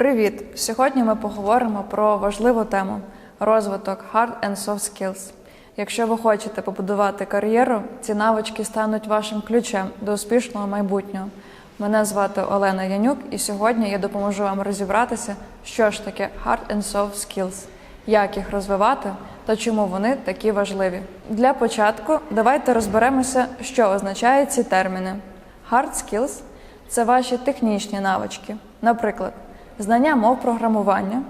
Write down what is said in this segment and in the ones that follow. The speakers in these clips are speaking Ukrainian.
Привіт! Сьогодні ми поговоримо про важливу тему розвиток hard and soft skills. Якщо ви хочете побудувати кар'єру, ці навички стануть вашим ключем до успішного майбутнього. Мене звати Олена Янюк, і сьогодні я допоможу вам розібратися, що ж таке hard and soft skills, як їх розвивати та чому вони такі важливі. Для початку давайте розберемося, що означають ці терміни. Hard skills – це ваші технічні навички, наприклад, знання мов програмування,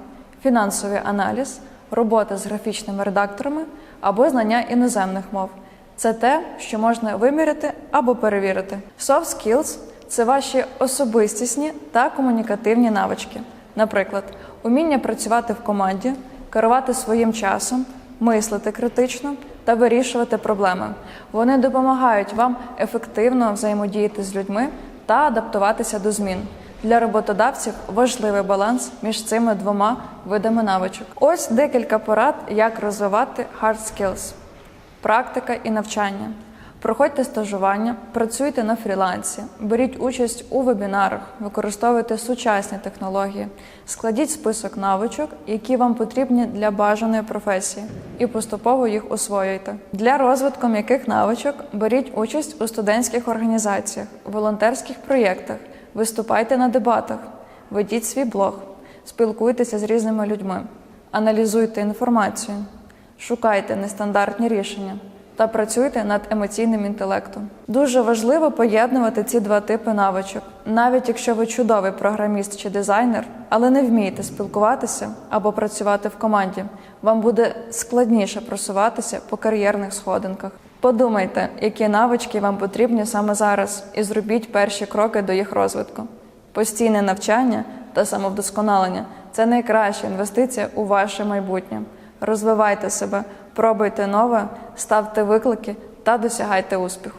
фінансовий аналіз, робота з графічними редакторами або знання іноземних мов. Це те, що можна виміряти або перевірити. Soft skills – це ваші особистісні та комунікативні навички, наприклад, уміння працювати в команді, керувати своїм часом, мислити критично та вирішувати проблеми. Вони допомагають вам ефективно взаємодіяти з людьми та адаптуватися до змін. Для роботодавців важливий баланс між цими двома видами навичок. Ось декілька порад, як розвивати hard skills. Практика і навчання. Проходьте стажування, працюйте на фрілансі, беріть участь у вебінарах, використовуйте сучасні технології, складіть список навичок, які вам потрібні для бажаної професії, і поступово їх освоюйте. Для розвитку м'яких навичок беріть участь у студентських організаціях, волонтерських проєктах, виступайте на дебатах, ведіть свій блог, спілкуйтеся з різними людьми, аналізуйте інформацію, шукайте нестандартні рішення та працюйте над емоційним інтелектом. Дуже важливо поєднувати ці два типи навичок. Навіть якщо ви чудовий програміст чи дизайнер, але не вмієте спілкуватися або працювати в команді, вам буде складніше просуватися по кар'єрних сходинках. Подумайте, які навички вам потрібні саме зараз, і зробіть перші кроки до їх розвитку. Постійне навчання та самовдосконалення це найкраща інвестиція у ваше майбутнє. Розвивайте себе, пробуйте нове, ставте виклики та досягайте успіху.